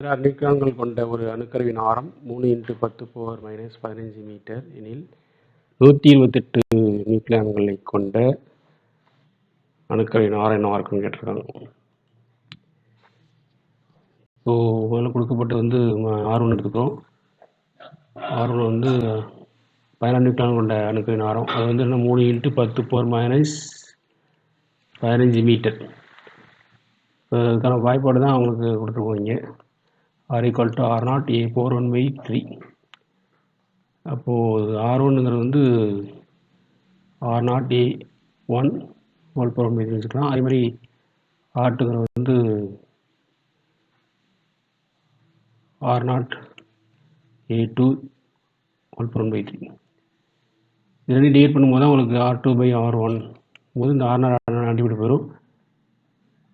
16 நியூக்ளியான்கள் கொண்ட ஒரு அணுக்கருவின் ஆரம் 3 × 10 15 மீட்டர் எனில் நூற்றி இருபத்தெட்டு நியூக்ளியான்களை கொண்ட அணுக்கருவின் ஆரம் என்ன இருக்குன்னு கேட்டிருக்காங்க. ஸோ முதல்ல கொடுக்கப்பட்டு வந்து ஆர் ஒன்று எடுத்துக்கிறோம். ஆர் ஒன்று வந்து பதினாறு நியூக்ளியான் கொண்ட அணுக்கருவின் ஆரம். அது வந்து என்ன மூணு இன்ட்டு பத்து போர் மைனஸ் பதினஞ்சு மீட்டர் இப்போ அதுக்கான வாய்ப்பாடு தான் அவங்களுக்கு கொடுத்துருக்கோம் இங்கே. R equal to r naught a four one by three அப்போது ஆர் ஒன்னுங்கிறது வந்து r naught a one whole power by வச்சுக்கலாம். அதே மாதிரி ஆர்டுங்கிறது வந்து r naught a two whole power by three இது ரெண்டு டிவைட் பண்ணும்போது தான் உங்களுக்கு r two by r one போது இந்த ஆர் நாட் அடிப்படை போயிடும்.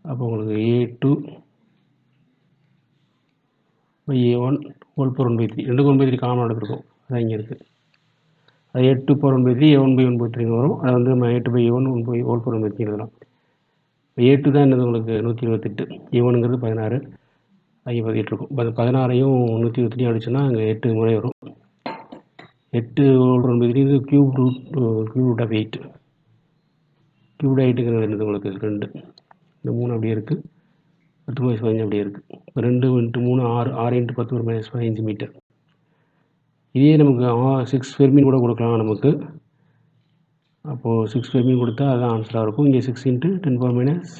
அப்போ உங்களுக்கு a two by a one whole power one by three. ரெண்டு ஒன் பை த்ரீ காமன் எடுத்துருக்கோம் அதான் இங்கே இருக்குது அது எட்டு power one by three a one by one by three வரும். அதை வந்து நம்ம எட்டு by a one one by whole power one by three எழுதலாம். இப்போ ஏ டூ தான் என்னது உங்களுக்கு? நூற்றி இருபத்தெட்டு. ஏ பதினாறு. அங்கே பதினெட்டு இருக்கும். இப்போ பதினாறையும் நூற்றி இருபத்தெட்டையும் அடிச்சோன்னா அங்கே எட்டு முறை வரும். எட்டு ஹோல் ஒன் பை த்ரீ இது cube root cube root of eight cube எயிட்டுங்கிறது என்னது உங்களுக்கு? ரெண்டு. இந்த மூணு அப்படியே இருக்குது பத்து மைனஸ் பதினஞ்சு அப்படியே இருக்குது ரெண்டு இன்ட்டு மூணு ஆறு ஆறு இன்ட்டு பத்து ஒரு மைனஸ் பதினஞ்சு மீட்டர் இதே நமக்கு சிக்ஸ் ஃபெர்மின் கூட கொடுக்கலாம் நமக்கு. அப்போது சிக்ஸ் ஃபெர்மின் கொடுத்தா அதுதான் ஆன்சராக இருக்கும். இங்கே six into ten power minus